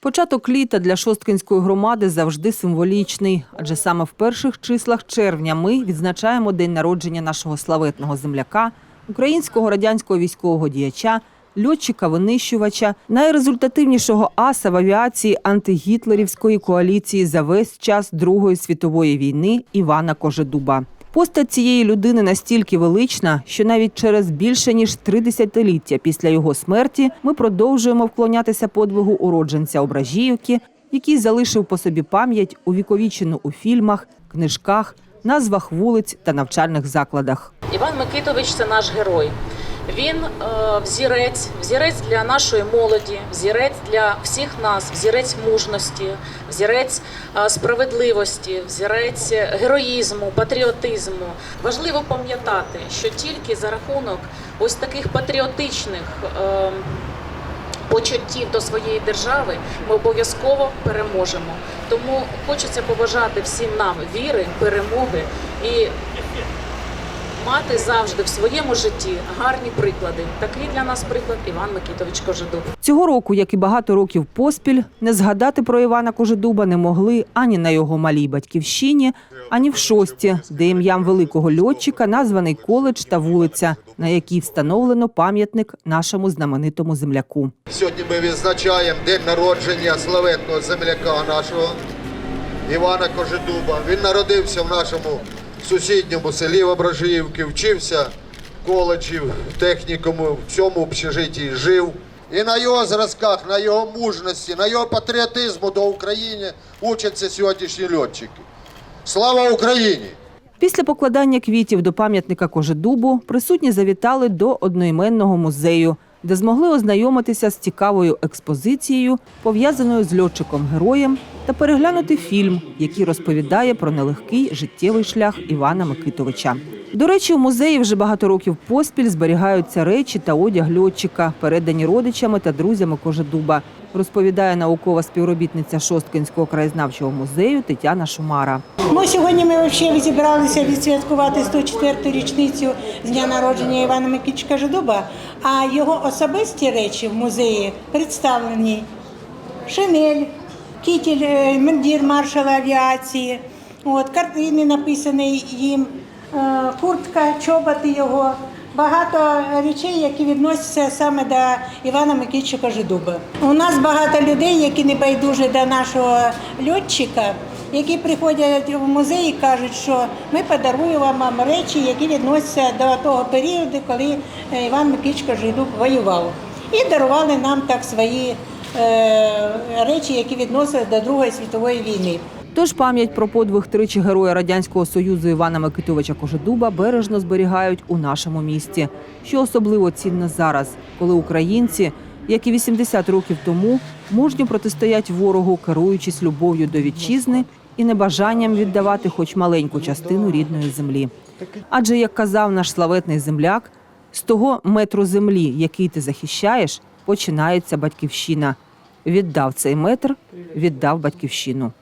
Початок літа для Шосткинської громади завжди символічний, адже саме в перших числах червня ми відзначаємо день народження нашого славетного земляка, українського радянського військового діяча, льотчика-винищувача, найрезультативнішого аса в авіації антигітлерівської коаліції за весь час Другої світової війни Івана Кожедуба. Постать цієї людини настільки велична, що навіть через більше ніж три десятиліття після його смерті ми продовжуємо вклонятися подвигу уродженця Ображіївки, який залишив по собі пам'ять увіковічену у фільмах, книжках, назвах вулиць та навчальних закладах. Іван Микитович це наш герой. Він е, взірець, взірець для нашої молоді, взірець для всіх нас, взірець мужності, взірець е, справедливості, взірець героїзму, патріотизму. Важливо пам'ятати, що тільки за рахунок ось таких патріотичних. Е, Почуттів до своєї держави ми обов'язково переможемо. Тому хочеться побажати всім нам віри, перемоги і мати завжди в своєму житті гарні приклади. Такий для нас приклад Іван Микитович Кожедуб. Цього року, як і багато років поспіль, не згадати про Івана Кожедуба не могли ані на його малій батьківщині, ані в шості, де ім'ям великого льотчика названий коледж та вулиця, на якій встановлено пам'ятник нашому знаменитому земляку. Сьогодні ми відзначаємо день народження славетного земляка нашого Івана Кожедуба. Він народився в нашому сусідньому селі Ображіївки, вчився в коледжі, в технікуму, в цьому общежитті жив. І на його зразках, на його мужності, на його патріотизму до України учаться сьогоднішні льотчики. Слава Україні! Після покладання квітів до пам'ятника Кожедубу присутні завітали до одноіменного музею, де змогли ознайомитися з цікавою експозицією, пов'язаною з льотчиком-героєм, та переглянути фільм, який розповідає про нелегкий життєвий шлях Івана Микитовича. До речі, у музеї вже багато років поспіль зберігаються речі та одяг льотчика, передані родичами та друзями Кожедуба, розповідає наукова співробітниця Шосткинського краєзнавчого музею Тетяна Шумара. Ну, сьогодні ми взагалі зібралися відсвяткувати 104-ту річницю з дня народження Івана Микитича Жидуба, а його особисті речі в музеї представлені шинель, кітель, е, мундір маршала авіації, от, картини написані їм, е, куртка, чоботи його. Багато речей, які відносяться саме до Івана Микитича Кожедуба. У нас багато людей, які не байдужі до нашого льотчика, які приходять в музей і кажуть, що ми подаруємо вам речі, які відносяться до того періоду, коли е, Іван Микитич Кожедуб воював. І дарували нам так свої е, речі, які відносяться до Другої світової війни. Тож пам'ять про подвиг тричі героя радянського союзу Івана Микитовича Кожедуба бережно зберігають у нашому місті, що особливо цінно зараз, коли українці, як і 80 років тому, мужньо протистоять ворогу, керуючись любов'ю до вітчизни і небажанням віддавати хоч маленьку частину рідної землі. Адже, як казав наш славетний земляк, з того метру землі, який ти захищаєш, починається батьківщина. Віддав цей метр, віддав батьківщину.